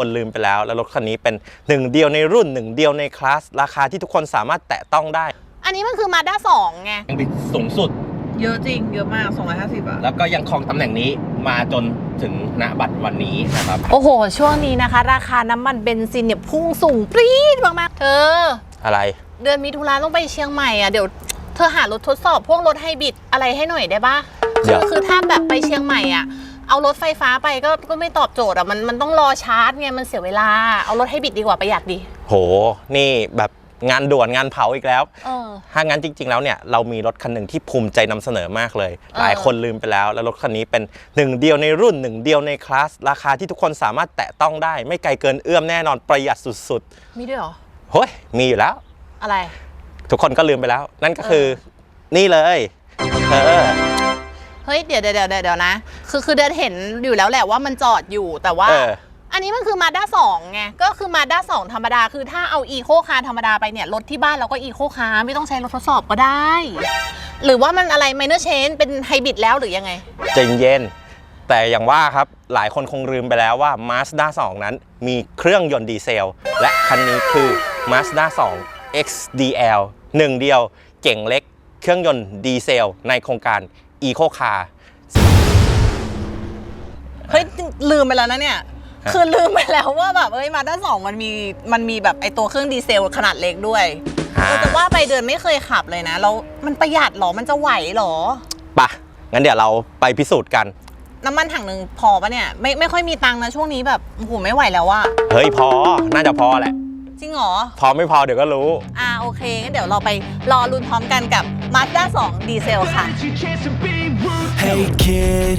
คนลืมไปแล้ว แล้วรถคันนี้เป็นหนึ่งเดียวในรุ่นหนึ่งเดียวในคลาสราคาที่ทุกคนสามารถแตะต้องได้อันนี้มันคือมาด้าสองไงยังบิดสูงสุด เยอะจริง เยอะมาก 250อะ แล้วก็ยังครองตำแหน่งนี้มาจนถึงณบัตรวันนี้นะครับ โอ้โห ช่วงนี้นะคะ ราคาน้ำมันเบนซินเนี่ยพุ่งสูงปรี๊ดมากๆ เธอ อะไร เดือนมิถุนาต้องไปเชียงใหม่อะ เดี๋ยวเธอหารถทดสอบพวกรถไฮบริดอะไรให้หน่อยได้ปะเดี๋คืยว อคือถ้าแบบไปเชียงใหม่อะ เอารถไฟฟ้าไปก็ก็ไม่ตอบโจทย์อะมันมันต้องรอชาร์จไงมันเสียเวลาเอารถไฮบริดดีกว่าประหยัดดี โห นี่แบบงานด่วนงานเผาอีกแล้ว เออ ถ้างั้นจริง ๆ แล้วเนี่ยเรามีรถคันหนึ่งที่ภูมิใจนำเสนอมากเลยออหลายคนลืมไปแล้ว แล้วรถคันนี้เป็นหนึ่งเดียวในรุ่นหนึ่งเดียวในคลาส ราคาที่ทุกคนสามารถแตะต้องได้ ไม่ไกลเกินเอื้อมแน่นอนประหยัดสุดมีด้วยเหรอ ๆเฮ้ยมีอยู่แล้ว อะไร ทุกคนก็ลืมไปแล้ว นั่นก็คือนี่เลยเออเฮ้ย เดี๋ยวเดี๋ยวเดี๋ยวเดี๋ยวนะ คือคือเดินเห็นอยู่แล้วแหละว่ามันจอดอยู่แต่ว่า เออ อันนี้มันคือมาด้าสองไง ก็คือมาด้าสองธรรมดา คือถ้าเอาอีโคคาร์ธรรมดาไปเนี่ย รถที่บ้านเราก็อีโคคาร์ไม่ต้องใช้รถทดสอบก็ได้ หรือว่ามันอะไรไมเนอร์เชนเป็นไฮบริดแล้วหรือยังไง ใจเย็นแต่อย่างว่าครับ หลายคนคงลืมไปแล้วว่า Mazda 2 นั้นมีเครื่องยนต์ดีเซล และคันนี้คือ Mazda 2 XDL หนึ่งเดียวเก่งเล็กเครื่องยนต์ดีเซล ในโครงการ Eco Car เฮ้ยลืมไปแล้วนะเนี่ยฮะคือลืมไปแล้วว่าแบบเอ้ยมาด้าสองมันมีมันมีแบบไอตัวเครื่องดีเซลขนาดเล็กด้วยเออแต่ว่าไปเดินไม่เคยขับเลยนะแล้วมันประหยัดเหรอมันจะไหวเหรอปะงั้นเดี๋ยวเราไปพิสูจน์กัน น้ำมันถังหนึ่งพอปะเนี่ยไม่ไม่ค่อยมีตังค์นะช่วงนี้แบบโอ้โหไม่ไหวแล้วอะเฮ้ยพอน่าจะพอแหละ จริงเหรอ พอไม่พอเดี๋ยวก็รู้ อ่าโอเคงั้นเดี๋ยวเราไปรอลุ้นพร้อมกันกับ Mazda 2 ดีเซลค่ะ Hey kid,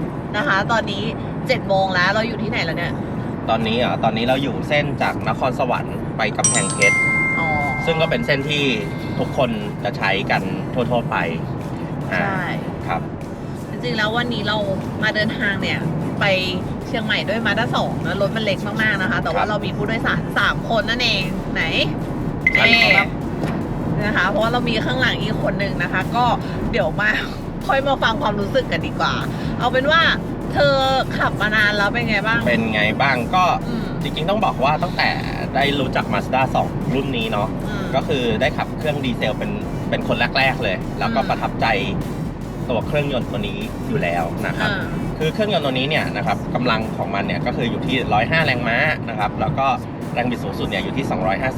นะคะ ตอนนี้7โมงแล้วเราอยู่ที่ไหนแล้วเนี่ยตอนนี้อะตอนนี้เราอยู่เส้นจากนครสวรรค์ไปกำแพงเพชรอ๋อซึ่งก็เป็นเส้นที่ทุกคนจะใช้กันทั่วๆไปอ่าใช่ ครับ จริงๆแล้ววันนี้เรามาเดินทางเนี่ย ไปเชียงใหม่ด้วยมาด้าสองนะรถมันเล็กมากๆนะคะ แต่ว่าครับ เรามีผู้โดยสาร3คนนั่นเองไหนใช่ครับ นะคะเพราะว่าเรามีข้างหลังอีกคนหนึ่งนะคะ ก็เดี๋ยวมา ค่อยมาฟังความรู้สึกกันดีกว่า เอาเป็นว่าเธอขับมานานแล้วเป็นไงบ้าง เป็นไงบ้างก็อืมจริงๆ ต้องบอกว่าตั้งแต่ได้รู้จัก Mazda 2 รุ่นนี้เนาะอืม ก็คือได้ขับเครื่องดีเซลเป็นเป็นคนแรกๆเลย แล้วก็อืม ประทับใจตัวเครื่องยนต์ตัวนี้อยู่แล้วนะครับ อ่าคือเครื่องยนต์ตัวนี้เนี่ยนะครับกำลังของมันเนี่ยก็คืออยู่ที่ 105 แรงม้านะครับ แล้วก็แรงบิดสูงสุดเนี่ยอยู่ที่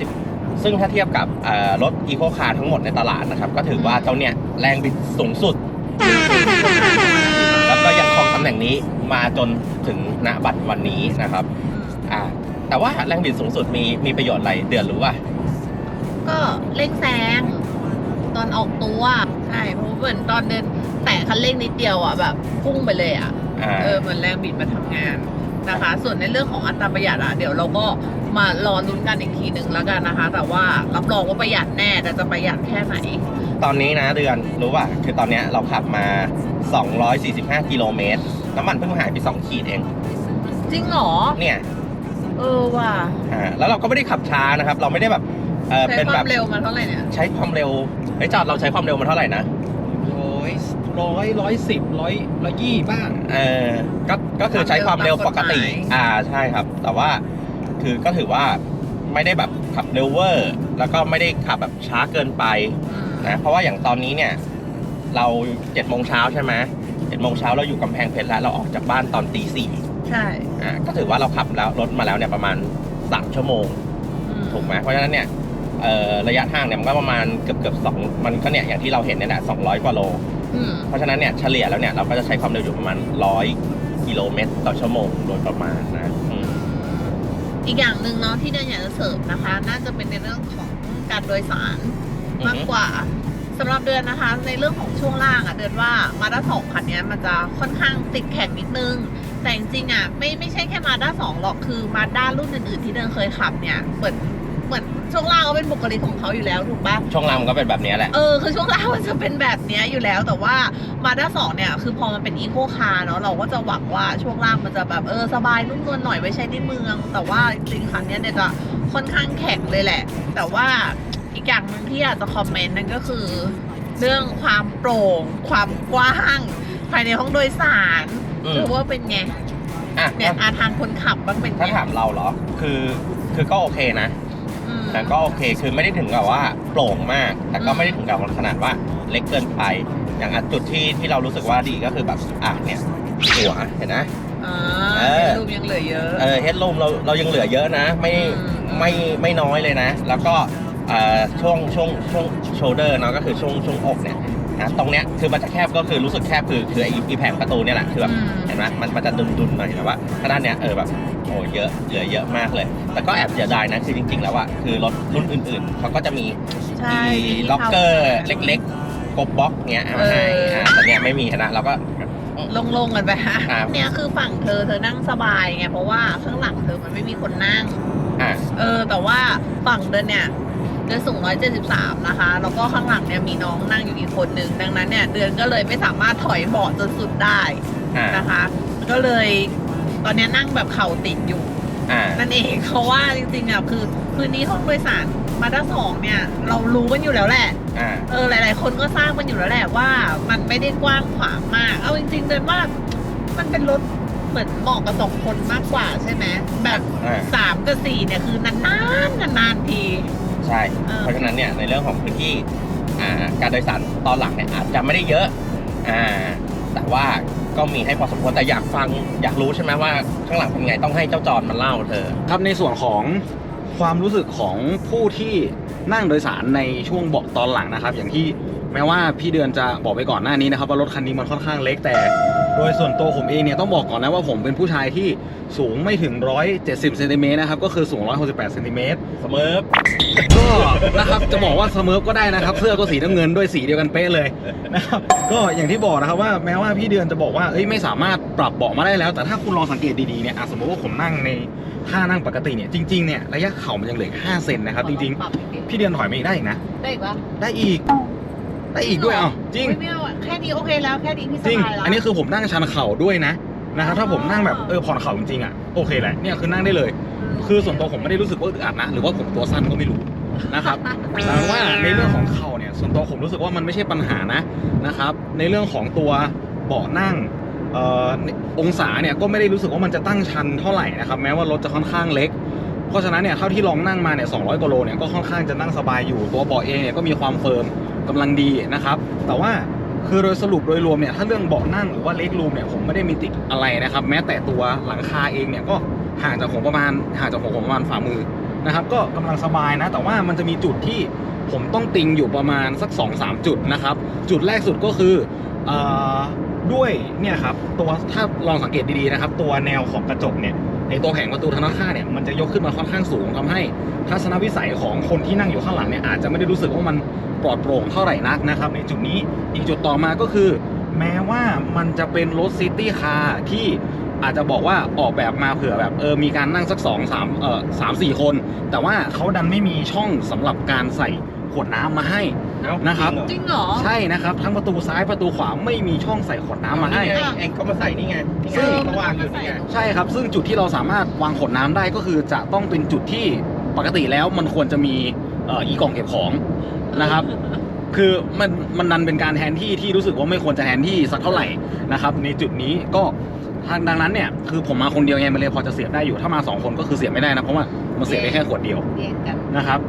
250 ซึ่งถ้าเทียบกับเอ่อรถอีโคคาร์ทั้งหมดในตลาดนะครับ ก็ถือว่าเจ้าเนี่ยแรงบิดสูงสุด แล้วก็ยังครองตำแหน่งนี้มาจนถึงณบัตรวันนี้นะครับอ่าแต่ว่าแรงบิดสูงสุดมีมีประโยชน์อะไรเดือนรู้ป่ะก็เร่งแซงตอนออกตัวใช่เพราะเหมือนตอนเดินแตะคันเร่งนิดเดียวอะแบบพุ่งไปเลยอะอ่า เออเหมือนแรงบิดมาทำงานนะคะ ส่วนในเรื่องของอัตราประหยัดอะเดี๋ยวเราก็มารอลุ้นกันอีกทีหนึ่งแล้วกันนะคะ แต่ว่ารับรองว่าประหยัดแน่แต่จะประหยัดแค่ไหน ตอนนี้นะเดือนรู้ป่ะคือตอนเนี้ยเราขับมา 245 กิโลเมตร น้ำมันเพิ่งหายไป 2 ขีดเอง จริงเหรอ เนี่ย เออว่ะอ่าแล้วเราก็ไม่ได้ขับช้านะครับ เราไม่ได้แบบเออใช้เป็นควาแบมบเร็วมาเท่าไหร่เนี่ย ใช้ความเร็วไอ้ยจอดเราใช้ความเร็วมาเท่าไหร่นะร้อยร้อยร้อยสิบร้อยร้อยยี่บ้าง เออก็ก็คือใช้ความเร็วปกติความเร็วตามกฎหมายอ่าใช่ครับ แต่ว่าคือก็ถือว่าไม่ได้แบบขับเร็วเวอร์ แล้วก็ไม่ได้ขับแบบช้าเกินไป อืม นะเพราะว่าอย่างตอนนี้เนี่ยเราเจ็ดโมงเช้าใช่ไหมเจ็ดโมงเช้าเราอยู่กำแพงเพชรแล้วเราออกจากบ้านตอนตีสี่ใช่อ่าก็ถือว่าเราขับแล้วรถมาแล้วเนี่ยประมาณสามชั่วโมงอืมถูกไหมเพราะฉะนั้นเนี่ยเอ่อระยะทางเนี่ยมันก็ประมาณเกือบเกือบสองมันก็เนี่ยอย่างที่เราเห็นเนี่ยแหละ200กว่าโลอืมเพราะฉะนั้นเนี่ยเฉลี่ยแล้วเนี่ยเราก็จะใช้ความเร็วอยู่ประมาณ100กิโลเมตรต่อชั่วโมงโดยประมาณนะอืมอีกอย่างหนึ่งเนาะที่เดินอยากจะเสริมนะคะ น่าจะเป็นในเรื่องของการโดยสารอือฮึ มากกว่าสำหรับเดือนนะคะ ในเรื่องของช่วงล่างอะเดือนว่ามาด้าสองคันเนี้ยมันจะค่อนข้างติดแข็งนิดนึง แต่จริงๆอะไม่ไม่ใช่แค่มาด้าสองหรอกคือมาด้ารุ่นอื่นๆที่เดินเคยขับเนี่ยเหมือนเหมือนช่วงล่างก็เป็นบุคลิกของเขาอยู่แล้วถูกปะช่วงล่างมันก็เป็นแบบเนี้ยแหละ เออคือช่วงล่างมันจะเป็นแบบเนี้ยอยู่แล้ว แต่ว่ามาด้าสองเนี่ยคือพอมันเป็นอีโคคาร์เนาะเราก็จะหวังว่าช่วงล่างมันจะแบบเออสบายนุ่มนวลหน่อยไว้ใช้ในเมือง แต่ว่าจริงๆคันเนี้ยเนี่ยจะค่อนข้างแข็งเลยแหละ แต่ว่าอี กอย่างหนึ่งที่อยากจะคอมเมนต์นั่นก็คือ เรื่องความโปร่ง ความกว้าง ภายในห้องโดยสารอืมคือว่าเป็นไงอะเนี่ยอาทางคนขับบ้างเป็นไงถ้าถามเราเหรอ คือคือก็โอเคนะ อืม แต่ก็โอเค คือไม่ได้ถึงกับว่าโปร่งมาก แต่ก็ไม่ได้ถึงกับขนาดว่าเล็กเกินไป อย่างอะจุดที่ที่เรารู้สึกว่าดีก็คือแบบอะเนี่ยหัวเห็นนะอ่าเออ รูปยังเหลือเยอะ เออเฮดรูมเราเรายังเหลือเยอะนะ ไม่อืม ไม่ไม่น้อยเลยนะ แล้วก็เอ่อ ช่วงช่วงช่วงโชเดอร์เนาะก็คือช่วงช่วงอกเนี่ยนะตรงเนี้ยคือมันจะแคบก็คือรู้สึกแคบคือคือไอ้อีแผงประตูเนี่ยแหละคือแบบอืมเห็นไหมมันมันจะดุนดุนๆหน่อยแต่ว่าถ้าด้านเนี้ยเออแบบโอ้เยอะเหลือเยอะมากเลย แต่ก็แอบเสียดายนะคือจริง ๆ แล้วอะคือรถรุ่นอื่น ๆเขาก็จะมีใช่อีมีที่ล็อกเกอร์ข้าเล็กๆกบบล็อกเนี้ยเอามาให้เอออ่อ่าแต่เนี้ยไม่มีนะเราก็โล่งๆกันไปฮะครับเนี่ยคือฝั่งเธอเธอนั่งสบายไงเพราะว่าข้างหลังเธอมันไม่มีคนนั่งอ่าเออแต่ว่าฝั่งเดินเนี่ย เดือนสูง 173 นะคะ แล้วก็ข้างหลังเนี่ยมีน้องนั่งอยู่อีกคนนึง ดังนั้นเนี่ยเดือนก็เลยไม่สามารถถอยเบาะจนสุดได้อ่านะคะ ก็เลยตอนเนี้ยนั่งแบบเข่าติดอยู่ อ่า นั่นเองเพราะว่าจริงๆอะคือพื้นที่ห้องโดยสารมาด้าสองเนี่ย เรารู้กันอยู่แล้วแหละ อ่า เออหลาย ๆ คนก็ทราบกันอยู่แล้วแหละว่ามันไม่ได้กว้างขวางมาก เอาจริงๆเดินว่ามันเป็นรถเหมือนเหมาะกับสองคนมากกว่าใช่ไหมแบบอ่า สามกับสี่เนี่ยคือนานๆนานๆที ใช่ เออ เพราะฉะนั้นเนี่ยในเรื่องของพื้นที่อ่าการโดยสารตอนหลังเนี่ยอาจจะไม่ได้เยอะอ่าแต่ว่าก็มีให้พอสมควรแต่อยากฟังอยากรู้ใช่ไหมว่าข้างหลังเป็นไงต้องให้เจ้าจอนมันเล่าเธอ ครับในส่วนของความรู้สึกของผู้ที่นั่งโดยสารในช่วงเบาะตอนหลังนะครับ อย่างที่แม้ว่าพี่เดือนจะบอกไปก่อนหน้านี้นะครับว่ารถคันนี้มันค่อนข้างเล็กแต่ โดยส่วนตัวผมเองเนี่ยต้องบอกก่อนนะว่าผมเป็นผู้ชายที่สูงไม่ถึง 170เซนติเมตรนะครับ ก็คือสูง 168เซนติเมตรเสมอก็นะครับจะบอกว่าเสมอก็ได้นะครับ เสื้อก็สีน้ำเงินด้วยสีเดียวกันเป๊ะเลยนะครับก็อย่างที่บอกนะครับว่าแม้ว่าพี่เดือนจะบอกว่าเอ้ยไม่สามารถปรับเบาะมาได้แล้ว แต่ถ้าคุณลองสังเกตดีๆเนี่ยอะสมมติว่าผมนั่งในท่านั่งปกติเนี่ยจริงๆเนี่ยระยะเข่ามันยังเหลืออก5เซนนะครับจริงปบอีกนิดๆพี่เดือนถอยมาอีกได้อีกนะได้อีกปะได้อีก ได้อีกด้วยอะจริงไม่ไม่เอาอะแค่นี้โอเคแล้วแค่นี้พี่สจริง บายแล้วอันนี้คือผมนั่งชันเข่าด้วยนะนะครับถ้าผมนั่งแบบเออผ่อนเข่าจริงๆอะโอเคแหละเนี่ยคือนั่งได้เลย คือส่วนตัวผมไม่ได้รู้สึกว่าอึดอัดนะหรือว่าผมตัวสั้นก็ไม่รู้นะครับแต่ว่าในเรื่องของเข่าเนี่ยส่วนตัวผมรู้สึกว่ามันไม่ใช่ปัญหานะนะครับ ในเรื่องของตัวเบาะนั่งเอ่อองศาเนี่ยก็ไม่ได้รู้สึกว่ามันจะตั้งชันเท่าไหร่นะครับแม้ว่ารถจะค่อนข้างเล็ก เพราะฉะนั้นเนี่ยเท่าที่ลองนั่งมาเนี่ย200กิโลเนี่ยก็ค่อนข้างจะนั่งสบายอยู่ตัวเบาะเองเนี่ยก็มีความเฟิร์ม กำลังดีนะครับ แต่ว่าคือโดยสรุปโดยรวมเนี่ยถ้าเรื่องเบาะนั่งหรือว่าเล็กรูมเนี่ยผมไม่ได้มีติดอะไรนะครับ แม้แต่ตัวหลังคาเองเนี่ยก็ห่างจากผมประมาณห่างจากผมประมาณฝ่ามือนะครับก็กำลังสบายนะ แต่ว่ามันจะมีจุดที่ผมต้องติงอยู่ประมาณสัก 2-3 จุดนะครับ จุดแรกสุดก็คืออด้วยเนี่ยครับตัวถ้าลองสังเกตดีๆนะครับ ตัวแนวของกระจกเนี่ย ในตัวแผงประตูทางด้านข้างเนี่ยมันจะยกขึ้นมาค่อนข้างสูงทำให้ทัศนวิสัยของคนที่นั่งอยู่ข้างหลังเนี่ยอาจจะไม่ได้รู้สึกว่ามันปลอดโปร่งเท่าไหร่นักนะครับ ในจุดนี้อีกจุดต่อมาก็คือ แม้ว่ามันจะเป็นรถซิตี้คาร์ที่อาจจะบอกว่าออกแบบมาเผื่อแบบเออมีการนั่งสักสองสามเออสามสี่คน แต่ว่าเขาดันไม่มีช่องสำหรับการใส่ขวดน้ำมาให้ นะครับจงเหอจริงเหรอ ใช่นะครับ ทั้งประตูซ้ายประตูขวาไม่มีช่องใส่ขวดน้ำมาให้นี่ไงเองก็มาใส่นี่ไงนี่ไงซึ่งเขาวางอยู่นี่ไงใช่ครับ ซึ่งจุดที่เราสามารถวางขวดน้ำได้ก็คือจะต้องเป็นจุดที่ปกติแล้วมันควรจะมีเอ่ออีกล่องเก็บของนะครับ คือมันมันนันเป็นการแทนที่ที่รู้สึกว่าไม่ควรจะแทนที่สักเท่าไหร่นะครับ ในจุดนี้ก็ทางดังนั้นเนี่ยคือผมมาคนเดียวไงมันเลยพอจะเสียบได้อยู่ถ้ามาสองคนก็คือเสียบไม่ได้นะเพราะว่ามันเสียบได้แค่ขวดเดียวแยกกันนะครับ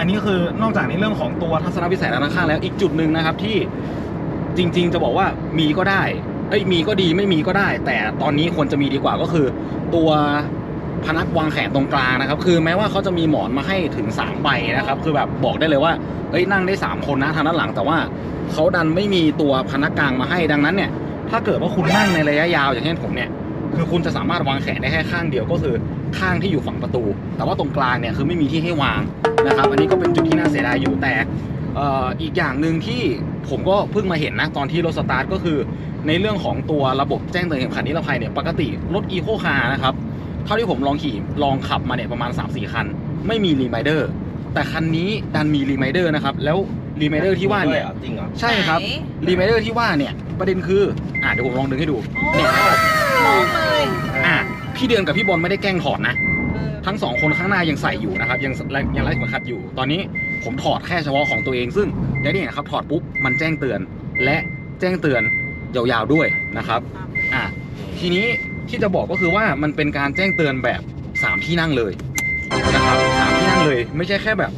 อันนี้คือนอกจากในเรื่องของตัวทัศนวิสัยด้านข้างแล้วอีกจุดหนึ่งนะครับที่จริง ๆ จะบอกว่ามีก็ได้เอ้ยมีก็ดีไม่มีก็ได้ แต่ตอนนี้ควรจะมีดีกว่าก็คือ ตัวพนักวางแขนตรงกลางนะครับ คือแม้ว่าเขาจะมีหมอนมาให้ถึง3ใบนะครับ คือแบบบอกได้เลยว่าเอ้ยนั่งได้ 3 คนนะทางด้านหลังแต่ว่าเขาดันไม่มีตัวพนักกลางมาให้ดังนั้นเนี่ย ถ้าเกิดว่าคุณนั่งในระยะยาวอย่างเช่นผมเนี่ยคือคุณจะสามารถวางแขนได้แค่ข้างเดียวก็คือข้างที่อยู่ฝั่งประตู แต่ว่าตรงกลางเนี่ยคือไม่มีที่ให้วาง นะครับ อันนี้ก็เป็นจุดที่น่าเสียดายอยู่แต่เอ่ออีกอย่างหนึ่งที่ผมก็เพิ่งมาเห็นนะตอนที่รถสตาร์ทก็คือ ในเรื่องของตัวระบบแจ้งเตือนเข็มขัดนิรภัยเนี่ยปกติรถอีโคคาร์นะครับเท่าที่ผมลองขี่ลองขับมาเนี่ยประมาณ 3-4 คัน ไม่มีรีมายเดอร์แต่คันนี้ดันมีรีมายเดอร์นะครับแล้วรีมายเดอร์ที่ว่าเนี่ยจริงเหรอใช่ครับไหนรีมายเดอร์ที่ว่าเนี่ยประเด็นคืออ่าเดี๋ยวผมลองดึงให้ดูเนี่ยนะครับมองเลยอะพี่เดือนกับพี่บอลไม่ได้แกล้งถอดนะเออ ทั้งสองคนข้างหน้ายังใส่อยู่นะครับ ยังยังไร้เข็มขัดอยู่ ตอนนี้ผมถอดแค่เฉพาะของตัวเอง ซึ่งได้ที่เห็นะครับถอดปุ๊บมันแจ้งเตือน และแจ้งเตือนยาวๆด้วยนะครับอะทีนี้ที่จะบอกก็คือว่ามันเป็นการแจ้งเตือนแบบ 3 ที่นั่งเลยนะครับสามที่นั่งเลยไม่ใช่แค่แบบ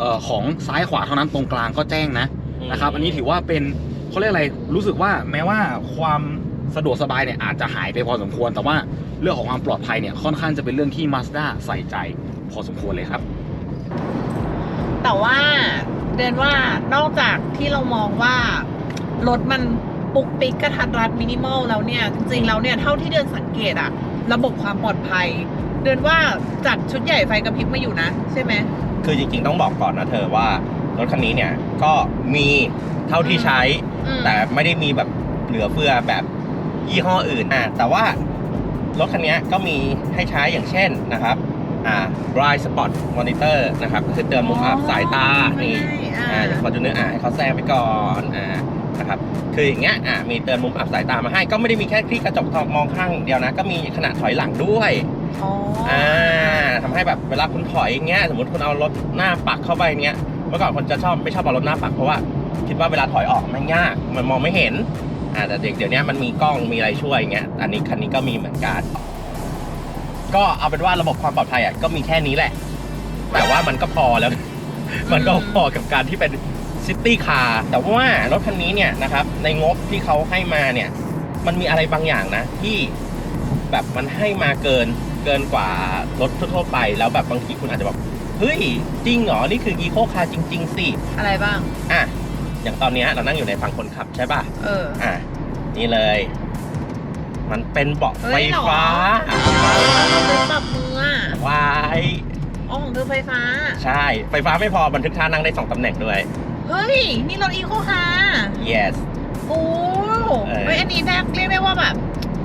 ออของซ้ายขวาเท่านั้นตรงกลางก็แจ้งนะนะครับ อันนี้ถือว่าเป็นเขาเรียกอะไรรู้สึกว่าแม้ว่าความ สะดวกสบายเนี่ยอาจจะหายไปพอสมควร แต่ว่าเรื่องของความปลอดภัยเนี่ยค่อนข้างจะเป็นเรื่องที่ Mazda ใส่ใจพอสมควรเลยครับ แต่ว่าเดือนว่านอกจากที่เรามองว่ารถมันปุกปิกกระทัดรัดมินิมอลแล้วเนี่ย จริงๆแล้วเนี่ยเท่าที่เดือนสังเกตอะระบบความปลอดภัย เดือนว่าจัดชุดใหญ่ไฟกระพริบมาอยู่นะ ใช่ไหมคือจริงๆต้องบอกก่อนนะเธอว่ารถคันนี้เนี่ยก็มีเท่าที่ใช้อืมแต่ไม่ได้มีแบบเหลือเฟือแบบ ยี่ห้ออื่นอะแต่ว่ารถคันนี้ก็มีให้ใช้อย่างเช่นนะครับอ่า blind spot monitor นะครับก็คือเตือนมุมอับสายตานี่อ่าอ่าอย่างฟอร์จูเนอร์อ่าให้เขาแซงไปก่อนอ่านะครับคืออย่างเงี้ยอ่ามีเตือนมุมอับสายตามาให้ก็ไม่ได้มีแค่ที่กระจกมองข้างอย่างเดียวนะ ก็มีขนาดถอยหลังด้วยอ๋อออ่าทำให้แบบเวลาคุณถอยอย่างเงี้ยสมมติคุณเอารถหน้าปักเข้าไปเงี้ยเมื่อก่อนคนจะชอบไม่ชอบเอารถหน้าปักเพราะว่าคิดว่าเวลาถอยออกมันยากมันมองไม่เห็น อ่าแต่เด็กเดี๋ยวนี้มันมีกล้องมีอะไรช่วยอย่างเงี้ยอันนี้คันนี้ก็มีเหมือนกัน ก็เอาเป็นว่าระบบความปลอดภัยอะก็มีแค่นี้แหละ แต่ว่ามันก็พอแล้ว มันก็พอกับการที่เป็นซิตี้คาร์แต่ว่ารถคันนี้เนี่ยนะครับ ในงบที่เขาให้มาเนี่ย มันมีอะไรบางอย่างนะ ที่แบบมันให้มาเกินเกินกว่ารถทั่วๆไป แล้วแบบบางทีคุณอาจจะแบบเฮ้ยจริงเหรอ นี่คืออีโคคาร์จริง ๆ สิ อะไรบ้าง อะ อย่างตอนเนี้ยเรานั่งอยู่ในฝั่งคนขับใช่ป่ะ เออ อะ นี่เลย มันเป็นเบาะเฮ้ไฟยเหรอ ฟ้าเราไปปรับมืออะวายอ๋อของเธอไฟฟ้า ใช่ ไฟฟ้าไม่พอบันทึกท่านั่งได้สองตำแหน่งด้วย เฮ้ย นี่รถอีโคคาร์ yes โอ้เออ เฮ้ยอันนี้แทบเรียกได้ว่าแบบ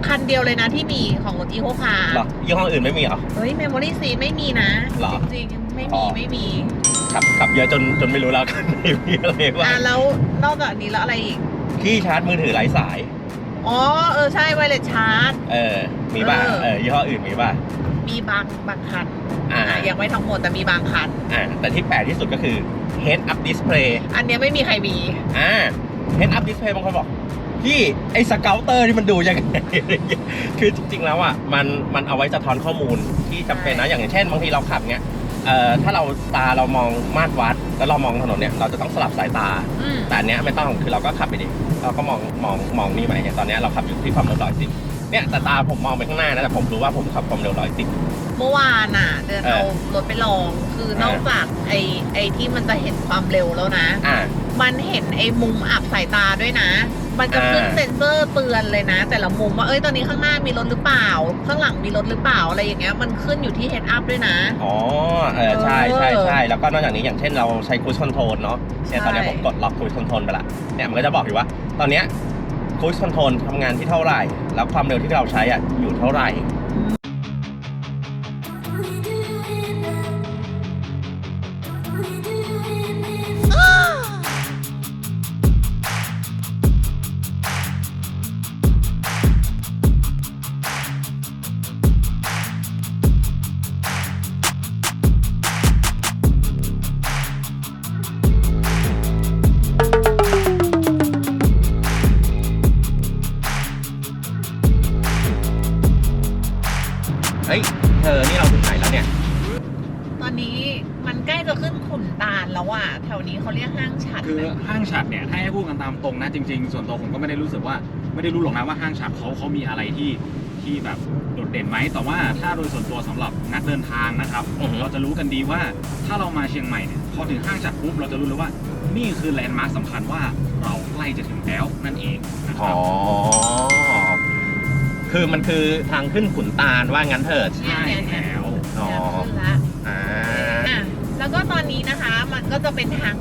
คันเดียวเลยนะที่มีของรถอีโคคาร์เหรอยี่ห้ออื่นไม่มีเหรอ เฮ้ยเมมโมรี่ซีไม่มีนะเหรอจริงๆ ไม่อ๋มีอ ไม่มี ขับขับเยอะจนจนไม่รู้แล้วคันไหนมีอะไรบ้าอะงแล้วนอกจากนี้แล้วอะไรอีก ที่ชาร์จมือถือไร้สาย อ๋อ เออ ใช่ไวเลสชาร์จ เออ มีป่ะเออ เออยี่ห้ออื่นมีป่ะมีบางบางคันอ่าอะยังไม่ทั้งหมดแต่มีบางคัน อ่าแต่ที่แปลกที่สุดก็คือ head up display อันเนี้ยไม่มีใครมี อ่า head up display บางคนบอก พี่ไอ้สเกลเตอร์นี่มันดูยังไง คือจริงๆแล้วอะมันมันเอาไว้สะท้อนข้อมูลที่จำเป็นนะ อย่างเช่นบางทีเราขับเนี้ย เอ่อถ้าเราตาเรามองมาตรวัด แล้วเรามองถนนเนี่ยเราจะต้องสลับสายตา อืมแต่อันเนี้ยไม่ต้องคือเราก็ขับไปดิเราก็มองมองมองนี่ไปเนี่ยตอนเนี้ยเราขับอยู่ที่ความเร็วร้อยสิบเนี่ยแต่ตาผมมองไปข้างหน้านะแต่ผมรู้ว่าผมขับความเร็วร้อยสิบ เมื่อวานอะ เดินเออเอารถไปลอง คือนอกจากไอ้ไอ้ที่มันจะเห็นความเร็วแล้วนะ อ่า มันเห็นไอ้มุมอับสายตาด้วยนะ มันจะขึ้นอ่าเซ็นเซอร์เตือนเลยนะ แต่ละมุมว่าเอ้ยตอนนี้ข้างหน้ามีรถหรือเปล่า ข้างหลังมีรถหรือเปล่าอะไรอย่างเงี้ยมันขึ้นอยู่ที่ head up ด้วยนะ อ๋อ เออใช่ใช่เออใช่แล้วก็นอกจากนี้อย่างเช่นเราใช้คู i คอนโทรลเนาะเนี่ยใช่ตอนเนี้ยผมกดล็อกคู i คอนโทรลไปละเนี่ยมันก็จะบอกอยู่ว่า ตอนเนี้ยคู i คอนโทรลทำงานที่เท่าไหร่ แล้วความเร็วที่เราใช้อะอยู่เท่าไหร่ วนตัวผมก็ไม่ได้รู้สึกว่า ไม่ได้รู้หรอกนะว่าห้างฉัดเขาเขามีอะไรที่ทที่แบบโดดเด่นไหมแต่ว่าถ้าโดยส่วนตัวสำหรับนักเดินทางนะครับอือฮึเราจะรู้กันดีว่าถ้าเรามาเชียงใหม่เนี่ยพอถึงห้างจัดปุ๊บเราจะรู้เลยว่า นี่คือแลนด์มาร์คสำคัญว่าเราใกล้จะถึงแล้วนั่นเองนะคอ๋รัอบคือมันคือทางขึ้นขุนตาลว่างั้นเถิดใช่แล้วอ๋อขึ้นละอ่าอะแล้วก็ตอนนี้นะคะมันก็จะเป็นทาง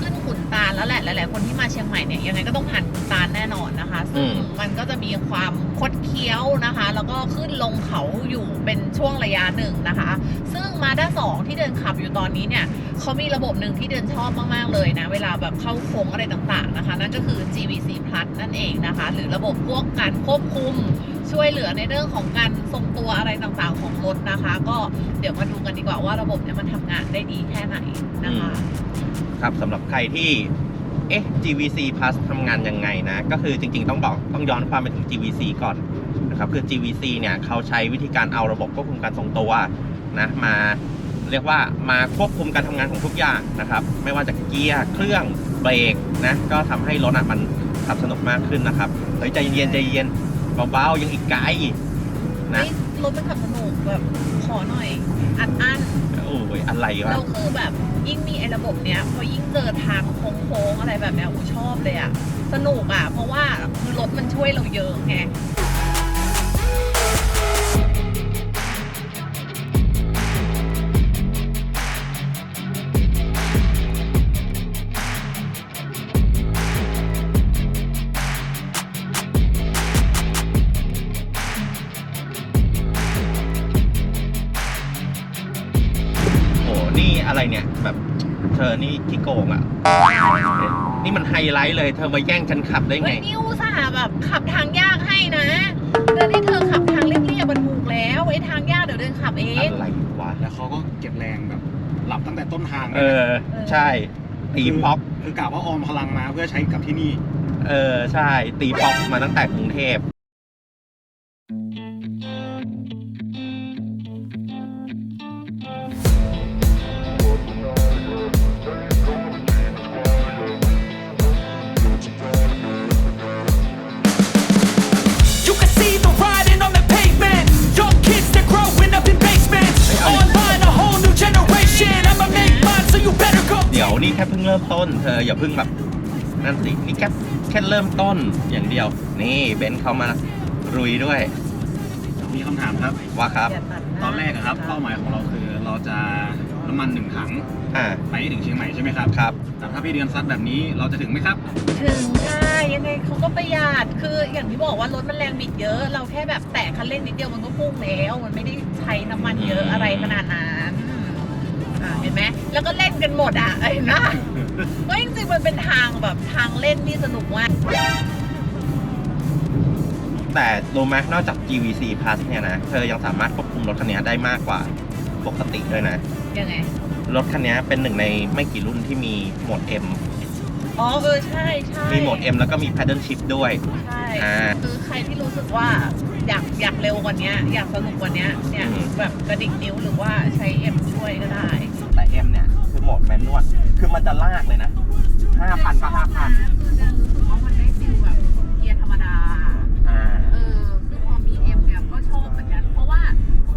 ขึ้นขุนตาลแล้วแหละหลายๆคนที่มาเชียงใหม่เนี่ยยังไงก็ต้องผ่านขุนตาลแน่นอนนะคะซึ่ง อืม มันก็จะมีความคดเคี้ยวนะคะ แล้วก็ขึ้นลงเขาอยู่เป็นช่วงระยะหนึ่งนะคะ ซึ่งมาด้าสองที่เดินขับอยู่ตอนนี้เนี่ยเขามีระบบหนึ่งที่เดินชอบมากๆเลยนะ เวลาแบบเข้าโค้งอะไรต่างๆนะคะ นั่นก็คือ GVC Plus นั่นเองนะคะ หรือระบบพวกการควบคุมช่วยเหลือในเรื่องของการทรงตัวอะไรต่างๆของรถนะคะ ก็เดี๋ยวมาดูกันดีกว่าว่าระบบเนี่ยมันทำงานได้ดีแค่ไหนนะคะ ครับสำหรับใครที่ เอ๊ะ GVC Plus ทำงานยังไงนะ ก็คือจริงๆต้องบอกต้องย้อนความไปถึง GVC ก่อนนะครับคือ GVC เนี่ยเขาใช้วิธีการเอาระบบควบคุมการทรงตัวนะมาเรียกว่ามาควบคุมการทำงานของทุกอย่างนะครับ ไม่ว่าจะเกียร์เครื่องเบรกนะก็ทำให้รถอะมันขับสนุกมากขึ้นนะครับเฮ้ยใจเย็นใจเย็นเบาๆยังอีกไกลนะรถมันขับสนุกแบบขอหน่อยอัดอั้น อะไรวะ เราคือแบบยิ่งมีไอ้ระบบเนี้ยพอยิ่งเจอทางโค้งๆอะไรแบบเนี้ยอูชอบเลยอะสนุกอะเพราะว่าคือรถมันช่วยเราเยอะไง ขี้โกงอะ นี่มันไฮไลท์เลยเธอมาแย่งฉันขับได้ไง เฮ้ยนี่อุตส่าห์แบบขับทางยากให้นะเดินให้เธอขับทางเรียบๆมันถูกแล้วไอ้ทางยากเดี๋ยวเดินขับเองอะไรวะแล้วเขาก็เก็บแรงแบบ หลับตั้งแต่ต้นทางเออ ใช่ ตีป๊อกคือกะว่าออมพลังมาเพื่อใช้กับที่นี่ เออ ใช่ ตีป๊อกมาตั้งแต่กรุงเทพ ยวนี่แค่เพิ่งเริ่มต้นเธออย่าเพิ่งแบบนั่นสินี่แค่แค่เริ่มต้นอย่างเดียว นี่เบนซ์เขามารุยด้วยมีคำถามครับ ว่าครับอย่าตัดหาตอนแรกอะครับเป้าหมายของเราคือเราจะน้ำมันหนึ่งถังอ่าไปให้ถึงเชียงใหม่ใช่ไหมครับครับ แต่ถ้าพี่เดือนซัดแบบนี้เราจะถึงไหมครับ ถึงค่ะยังไงเขาก็ประหยัดคืออย่างที่บอกว่ารถมันแรงบิดเยอะ เราแค่แบบแตะคันเร่งนิดเดียวมันก็พุ่งแล้ว มันไม่ได้ใช้น้ำมันเยอะอะไรขนาดนั้นอ่าเห็นไหมแล้วก็เล่นกันหมดอะเห็นไหมก็จริงๆมันเป็นทางแบบทางเล่นที่สนุกมากแต่รู้ไหมนอกจาก GVC Plus เนี่ยนะ เธอยังสามารถควบคุมรถคันนี้ได้มากกว่าปกติด้วยนะ ยังไง รถคันนี้เป็นหนึ่งในไม่กี่รุ่นที่มีโหมด M อ๋อเออใช่ใช่มีโหมด M แล้วก็มี paddle shift ด้วย ใช่อ่าคือใครที่รู้สึกว่าอยากอยากเร็วกว่านี้อยากสนุกกว่านี้เนี่ยอืมแบบกระดิกนิ้วหรือว่าใช้เอ็มช่วยก็ได้ หมดแมนนวลคือมันจะลากเลยนะ5,000ก็5,000คือจะรู้สึกว่ามันได้ฟิลแบบเกียร์ธรรมดา อ่า เออคือพอมี M เนี่ยก็ชอบเหมือนกัน เพราะว่า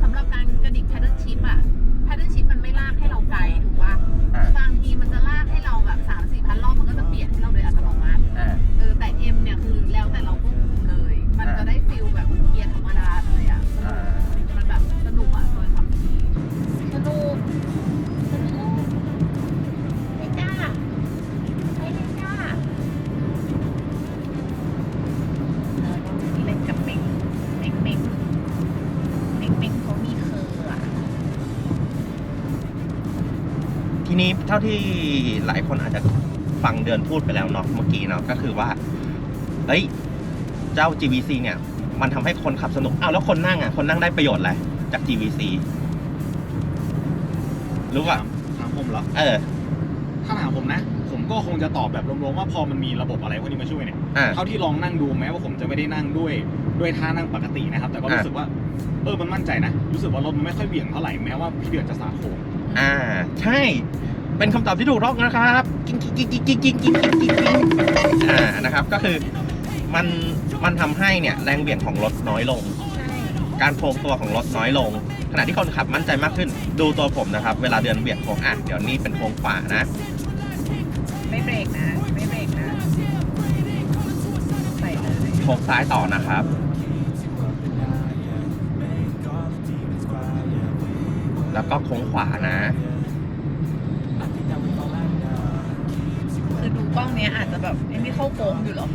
สำหรับการกระดิก paddle shift อะ paddle shift มันไม่ลากให้เราไกลถู นี้เท่าที่หลายคนอาจจะฟังเดือนพูดไปแล้วเนาะเมื่อกี้เนาะก็คือว่าเฮ้ยเจ้า GVC เนี่ย มันทำให้คนขับสนุกอ้าวแล้วคนนั่งอะ คนนั่งได้ประโยชน์อะไรจาก GVC รู้ป่ะถามผมเหรอเออ ถ้าถามผมนะ ผมก็คงจะตอบแบบรวมๆว่าพอมันมีระบบอะไรพวกนี้มาช่วยเนี่ยอ่าเท่าที่ลองนั่งดูแม้ว่าผมจะไม่ได้นั่งด้วยด้วยท่านั่งปกตินะครับ แต่ก็รู้อะสึกว่า เออมันมั่นใจนะ รู้สึกว่ารถมันไม่ค่อยเบี่ยงเท่าไหร่แม้ว่าพี่เดือนจะสาโค้งอ่า ใช่ เป็นคำตอบที่ถูกต้องนะครับกิ๊งกิ๊งกิ๊งกิ๊งกิ๊งกิ๊งกิ๊งกิ๊งกิ๊งอ่านะครับ ก็คือมันมันทำให้เนี่ยแรงเบี่ยงของรถน้อยลง การโค้งตัวของรถน้อยลง ขณะที่คนขับมั่นใจมากขึ้น ดูตัวผมนะครับ เวลาเดินเบี่ยดโค้งอะเดี๋ยวนี้เป็นโค้งขวานะ ไม่เบรกนะ ไม่เบรกนะใส่เลยโค้งซ้ายต่อนะครับแล้วก็โค้งขวานะ นี้ยอาจจะแบบไอ้นี่เข้าโค้งอยู่เหรอ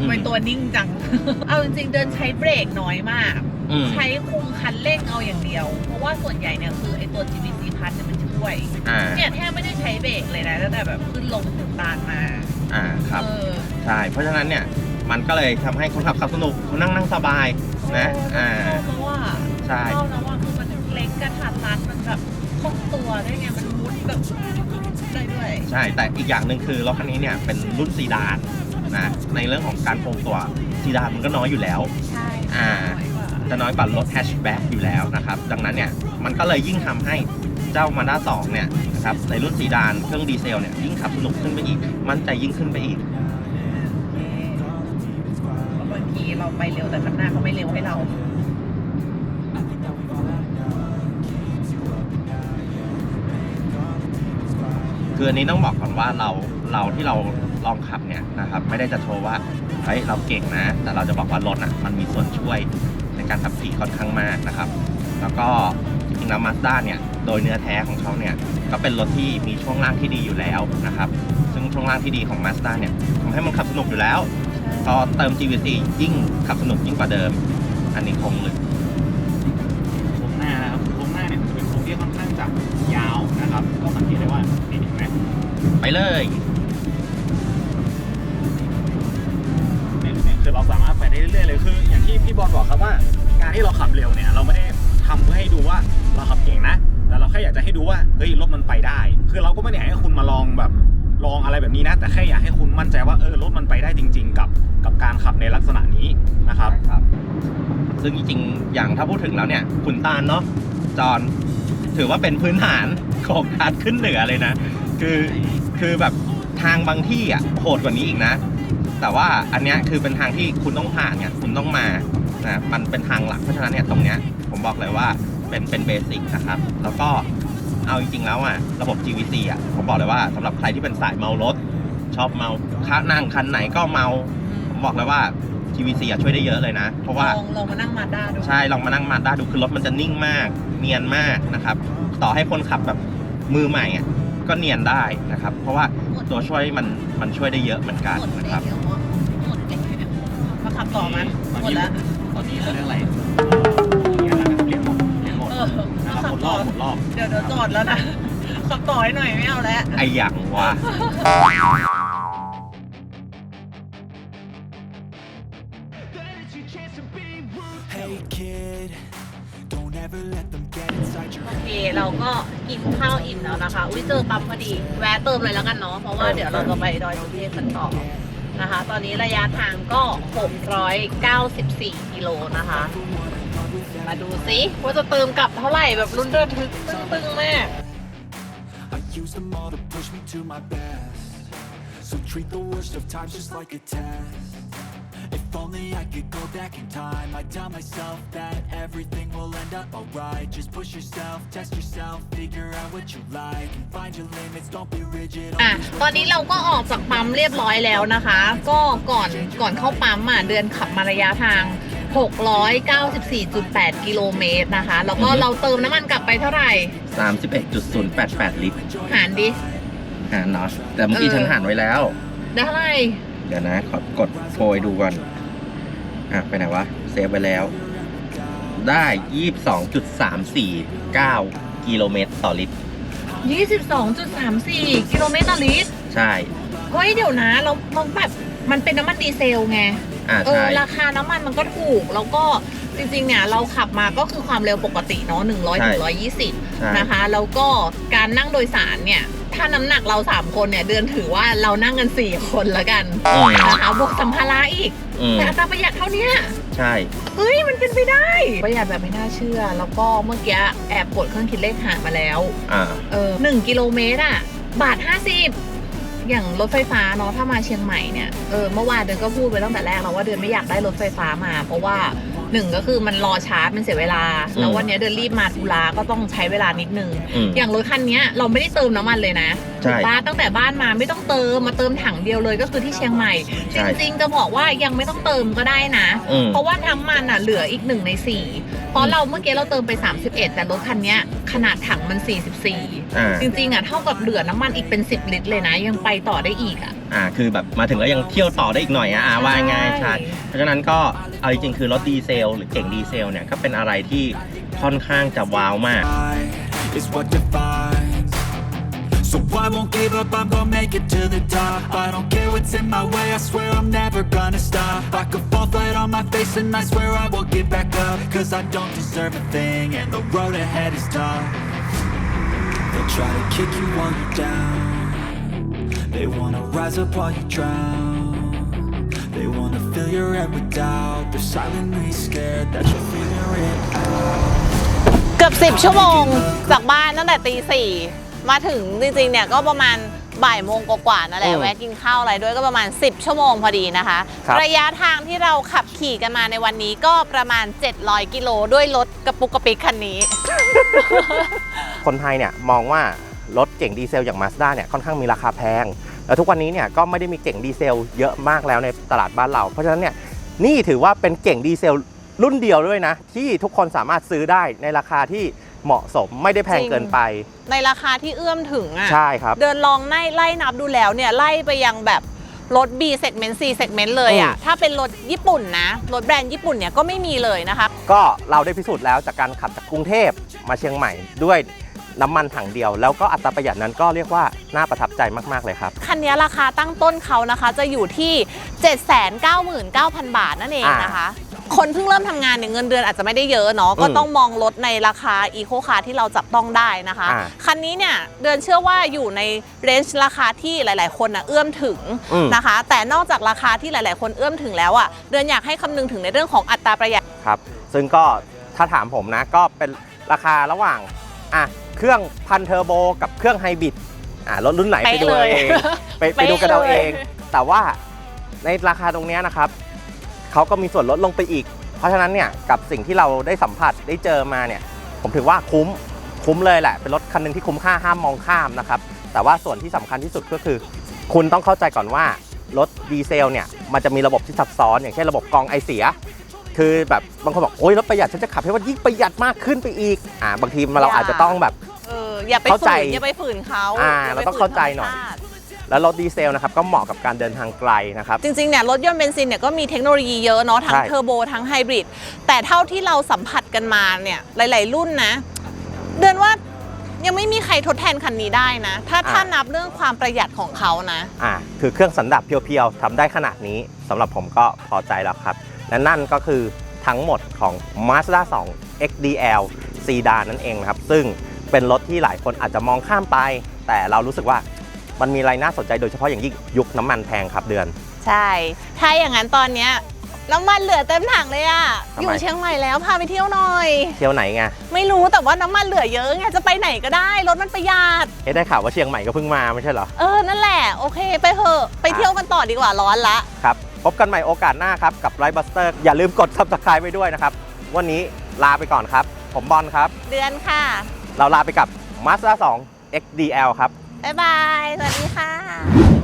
อืมทำไมตัวนิ่งจัง เอาจริงๆเดินใช้เบรกน้อยมากอืมใช้คุมคันเร่งเอาอย่างเดียว เพราะว่าส่วนใหญ่เนี่ยคือไอ้ตัว GVC พัดเนี่ยมันช่วยอ่าเนี่ยแทบไม่ได้ใช้เบรกเลยนะตั้งแต่แบบขึ้นลงถึงตานมา อ่าครับเออใช่ เพราะฉะนั้นเนี่ยมันก็เลยทำให้คนขับขับสนุกเขานั่งนั่งสบายนะอ่าเพราะว่าใช่ชอบนะว่าคือมันเล็กกระทัดรัดมันแบบคล่องตัวได้ไงมันมุดแบบ ได้ด้วย ใช่ แต่อีกอย่างหนึ่งคือรถคันนี้เนี่ยเป็นรุ่นซีดานนะ ในเรื่องของการโครงตัวซีดานมันก็น้อยอยู่แล้ว ใช่อ่าน้อยกว่าจะน้อยกว่ารถแฮชแบ็กอยู่แล้วนะครับ ดังนั้นเนี่ย มันก็เลยยิ่งทำให้เจ้ามาด้า2เนี่ยนะครับ ในรุ่นซีดานเครื่องดีเซลเนี่ยยิ่งขับสนุกขึ้นไปอีก มั่นใจยิ่งขึ้นไปอีกโอเคเพราะบางทีเราไปเร็วแต่ข้างหน้าเขาไม่เร็วให้เรา คืออันนี้ต้องบอกก่อนว่าเราเราที่เราลองขับเนี่ยนะครับไม่ได้จะโชว์ว่าเฮ้ยเราเก่งนะ แต่เราจะบอกว่ารถอะมันมีส่วนช่วยในการขับขี่ค่อนข้างมากนะครับ แล้วก็จริงๆแล้วมาสด้าเนี่ยโดยเนื้อแท้ของเขาเนี่ยก็เป็นรถที่มีช่วงล่างที่ดีอยู่แล้วนะครับ ซึ่งช่วงล่างที่ดีของมาสด้าเนี่ยทำให้มันขับสนุกอยู่แล้วพอเติม GVC ยิ่งขับสนุกยิ่งกว่าเดิม อันนี้คงเลย ที่ค่อนข้างจะยาวนะครับ ก็สังเกตได้ว่านี่เห็นไหมไปเลยเนี่คือเราสามารถไปได้เรื่อยๆเลยคือ อย่างที่พี่บอลบอกครับว่า การที่เราขับเร็วเนี่ย เราไม่ได้ทำเพื่อให้ดูว่าเราขับเก่งนะแต่เราแค่อยากจะให้ดูว่าเฮ้ยรถมันไปได้ คือเราก็ไม่ได้อยากให้คุณมาลองแบบลองอะไรแบบนี้นะ แต่แค่อยากให้คุณมั่นใจว่าเออรถมันไปได้จริง ๆ กับกับการขับในลักษณะนี้นะครับครับซึ่งจริงๆอย่างถ้าพูดถึงแล้วเนี่ย คุณตาลเนาะจอน ถือว่าเป็นพื้นฐานของการขึ้นเหนือเลยนะ คือคือแบบทางบางที่อะโหดกว่านี้อีกนะ แต่ว่าอันเนี้ยคือเป็นทางที่คุณต้องผ่านเนี่ยคุณต้องมานะมันเป็นทางหลักเพราะฉะนั้นเนี่ยตรงเนี้ยผมบอกเลยว่าเป็นเป็นเบสิกนะครับ แล้วก็เอาจริงๆแล้วอะระบบ GVC อะผมบอกเลยว่าสำหรับใครที่เป็นสายเมารถ ชอบเมาค่านั่งคันไหนก็เมา ผมบอกเลยว่า GVC อะช่วยได้เยอะเลยนะ เพราะว่าลองลองมานั่งมาด้าดูใช่ลองมานั่งมาด้าดูคือรถมันจะนิ่งมาก เนียนมากนะครับ ต่อให้คนขับแบบมือใหม่อะก็เนียนได้นะครับ เพราะว่าตัวช่วยมันมันช่วยได้เยอะเหมือนกันนะครับมาขับต่อมั้ยหมดแล้วตอนนี้เขาเรียกอะไรเรียนหมดเรียนหมดเออนะครับหมดรอบหมดรอบเดี๋ยวเดี๋ยวจอดแล้วนะขับต่อให้หน่อยไม่เอาแล้วไออย่างวะ ดี แวะเติมเลยแล้วกันเนาะเพราะว่าเดี๋ยวเราจะไปดอยสุเทพกันต่อนะคะ ตอนนี้ระยะทางก็ 694 กิโลนะคะ มาดูซิว่าจะเติมกลับเท่าไหร่แบบรุ่นระทึกตึ้งๆมาก I use them all to push me to my best. So treat the worst of times just like a test. If only I could go back in time, I'd tell myself that everything will end up alright. Just push yourself, test yourself, figure out what you like, and find your limits. Don't be rigid. อะ always ตอนนี้เราก็ออกจากปั๊มเรียบร้อยแล้วนะคะ ก็ก่อนก่อนเข้าปั๊มอะเดือนขับมาระยะทาง 694.8 กิโลเมตรนะคะ แล้วก็อือฮึเราเติมน้ำมันกลับไปเท่าไหร่ 31.088 ลิตรหารดิ หารเนาะแต่เมื่อกี้เออ ฉันหารไว้แล้ว ได้เท่าไหร่ เดี๋ยวนะ ขอกดโพยดูก่อน อะไปไหนวะ เซฟไว้แล้ว ได้ 22.349 กิโลเมตรต่อลิตร 22.34 กิโลเมตรต่อลิตร ใช่ เฮ้ยเดี๋ยวนะ เราเราแบบมันเป็นน้ำมันดีเซลไง อ่าเอใช่ อ ราคาน้ำมันมันก็ถูก แล้วก็จริงๆ เนี่ย เราขับมาก็คือความเร็วปกติเนาะ100ถึง120 ใช่ นะคะ แล้วก็การนั่งโดยสารเนี่ย ถ้าน้ำหนักเรา3คนเนี่ย เดือนถือว่าเรานั่งกัน4คนแล้วกันอืม นะคะบวกสัมภาระอีกอืมแต่อัตราประหยัดเท่าเนี้ยใช่ เฮ้ยมันเป็นไปได้ ประหยัดแบบไม่น่าเชื่อ แล้วก็เมื่อกี้แอบกดเครื่องคิดเลขหารมาแล้ว อ่า เออหนึ่งกิโลเมตรอะ บาทห้าสิบอย่างรถไฟฟ้าเนาะถ้ามาเชียงใหม่เนี่ยเออเมื่อวานเดือนก็พูดไปตั้งแต่แรกแล้วว่าเดือนไม่อยากได้รถไฟฟ้ามา เพราะว่า หนึ่งก็คือมันรอชาร์จมันเสียเวลาอืมแล้ววันเนี้ยเดินรีบมาทุลาก็ต้องใช้เวลานิดนึง อืม อย่างรถคันเนี้ยเราไม่ได้เติมน้ำมันเลยนะใช่ถูกปะตั้งแต่บ้านมาไม่ต้องเติมมาเติมถังเดียวเลยก็คือที่เชียงใหม่ ใช่ จริงๆจะบอกว่ายังไม่ต้องเติมก็ได้นะ อืม เพราะว่าน้ำมันอะเหลืออีกหนึ่งในสี่เพราะเราเมื่อกี้เราเติมไป 31 แต่รถคันเนี้ยขนาดถังมัน 44อ่าจริงๆอะเท่ากับเหลือน้ำมันอีกเป็น 10 ลิตรเลยนะ ยังไปต่อได้อีกอะ อ่าคือแบบมาถึงแล้วยังเที่ยวต่อได้อีกหน่อยอะอ่าว่าง่ายใช่ ใช่เพราะฉะนั้นก็เอาจริงๆคือรถดีเซล หรือเก่งดีเซลเนี่ยก็เป็นอะไรที่ค่อนข้างจะว้าวมาก is what defines. So I won't give up, I'm gonna make it to the top. I don't care what's in my way, I swear I'm never gonna stop. I could fall flat on my face and I swear I will get back up. Cause I don't deserve a thing and the road ahead is tough. They'll try to kick you while you're down. They wanna rise up while you drown. They wanna fill your head with doubt. They're silently scared that you'll figure it out. เกือบ 10 ชั่วโมงจากบ้านตั้งแต่ตีสี่มาถึงจริงๆเนี่ยก็ประมาณบ่ายโมงกว่าๆนั่นแหละอืมแวะกินข้าวอะไรด้วยก็ประมาณ 10 ชั่วโมงพอดีนะคะครับระยะทางที่เราขับขี่กันมาในวันนี้ก็ประมาณ 700 กิโลด้วยรถกระปุกกระปิกคันนี้ คนไทยเนี่ยมองว่ารถเก่งดีเซลอย่าง Mazda เนี่ยค่อนข้างมีราคาแพง แล้วทุกวันนี้เนี่ยก็ไม่ได้มีเก่งดีเซลเยอะมากแล้วในตลาดบ้านเรา เพราะฉะนั้นเนี่ยนี่ถือว่าเป็นเก่งดีเซลรุ่นเดียวด้วยนะ ที่ทุกคนสามารถซื้อได้ในราคาที่เหมาะสมไม่ได้แพงจริงเกินไป ในราคาที่เอื้อมถึงอะใช่ครับ เดินลองไล่ไล่นับดูแล้วเนี่ยไล่ไปยังแบบรถ B segment C segment เลยอะอืมถ้าเป็นรถญี่ปุ่นนะ รถแบรนด์ญี่ปุ่นเนี่ยก็ไม่มีเลยนะคะ ก็เราได้พิสูจน์แล้วจากการขับจากกรุงเทพมาเชียงใหม่ด้วย น้ำมันถังเดียว แล้วก็อัตราประหยัดนั้นก็เรียกว่าน่าประทับใจมาก ๆ เลยครับ คันนี้ราคาตั้งต้นเขานะคะ จะอยู่ที่ 799,000 บาทนั่นเองนะคะ คนเพิ่งเริ่มทำงานเนี่ยเงินเดือนอาจจะไม่ได้เยอะเนาะก็อืมต้องมองรถในราคาอีโคคาร์ที่เราจับต้องได้นะคะ อ่าคันนี้เนี่ยเดือนเชื่อว่าอยู่ในเรนจ์ราคาที่หลาย ๆ คนนะเอื้อมถึงอืม นะคะ แต่นอกจากราคาที่หลาย ๆ คนเอื้อมถึงแล้วอะเดือนอยากให้คำนึงถึงในเรื่องของอัตราประหยัด ครับ ซึ่งก็ถ้าถามผมนะ ก็เป็นราคาระหว่างอะ เครื่องพันเทอร์โบกับเครื่องไฮบริดอะรถรุ่นไหนไปเป๊ะดูเลยเองไปไปเป๊ะดูกันเอาเลยเอง แต่ว่าในราคาตรงเนี้ยนะครับเขาก็มีส่วนลดลงไปอีก เพราะฉะนั้นเนี่ยกับสิ่งที่เราได้สัมผัสได้เจอมาเนี่ย ผมถือว่าคุ้มคุ้มเลยแหละ เป็นรถคันหนึ่งที่คุ้มค่าห้ามมองข้ามนะครับ แต่ว่าส่วนที่สำคัญที่สุดก็คือ คุณต้องเข้าใจก่อนว่ารถดีเซลเนี่ยมันจะมีระบบที่ซับซ้อน อย่างเช่นระบบกรองไอเสีย คือแบบบางคนบอกโอ้ยรถประหยัดฉันจะขับให้มันยิ่งประหยัดมากขึ้นไปอีกอ่าบางทีเราอาจจะต้องแบบเอออย่าไปเข้าใจฝืนอย่าไปฝืนเขาอ่าย่เราไปต้องเข้าใจหน่อยฝืธรรมชาติแล้วรถดีเซลนะครับก็เหมาะกับการเดินทางไกลนะครับ จริงๆเนี่ยรถยนต์เบนซินเนี่ยก็มีเทคโนโลยีเยอะเนาะทั้งใช่เทอร์โบทั้งไฮบริดแต่เท่าที่เราสัมผัสกันมาเนี่ยหลาย ๆ รุ่นนะ เดือนว่ายังไม่มีใครทดแทนคันนี้ได้นะ ถ้าถ้านับเรื่องความประหยัดของเขานะอ่าคือเครื่องสันดับเพียวๆทำได้ขนาดนี้สำหรับผมก็พอใจแล้วครับ และนั่นก็คือทั้งหมดของ Mazda 2 XDL ซีดานนั่นเองนะครับ ซึ่ง เป็นรถที่หลายคนอาจจะมองข้ามไป แต่เรารู้สึกว่ามันมีอะไรน่าสนใจโดยเฉพาะอย่างยิ่งยุคน้ำมันแพงครับเดือน ใช่ ถ้าอย่างนั้นตอนเนี้ยน้ำมันเหลือเต็มถังเลยอะทำไม อยู่เชียงใหม่แล้วพาไปเที่ยวหน่อย เที่ยวไหนไงไม่รู้แต่ว่าน้ำมันเหลือเยอะไงจะไปไหนก็ได้รถมันประหยัดเอ๊ะได้ข่าวว่าเชียงใหม่ก็เพิ่งมาไม่ใช่เหรอ เออนั่นแหละโอเคไปเถอะไปเที่ยวกันต่อดีกว่าร้อนละ ครับ พบกันใหม่โอกาสหน้าครับ กับ r i บัสเตอร์อย่าลืมกด subscribe ไว้ด้วยนะครับ วันนี้ลาไปก่อนครับ ผมบอลครับ เดือนค่ะ เราลาไปกับ Mazda 2 XDL ครับ บ๊ายบาย สวัสดีค่ะ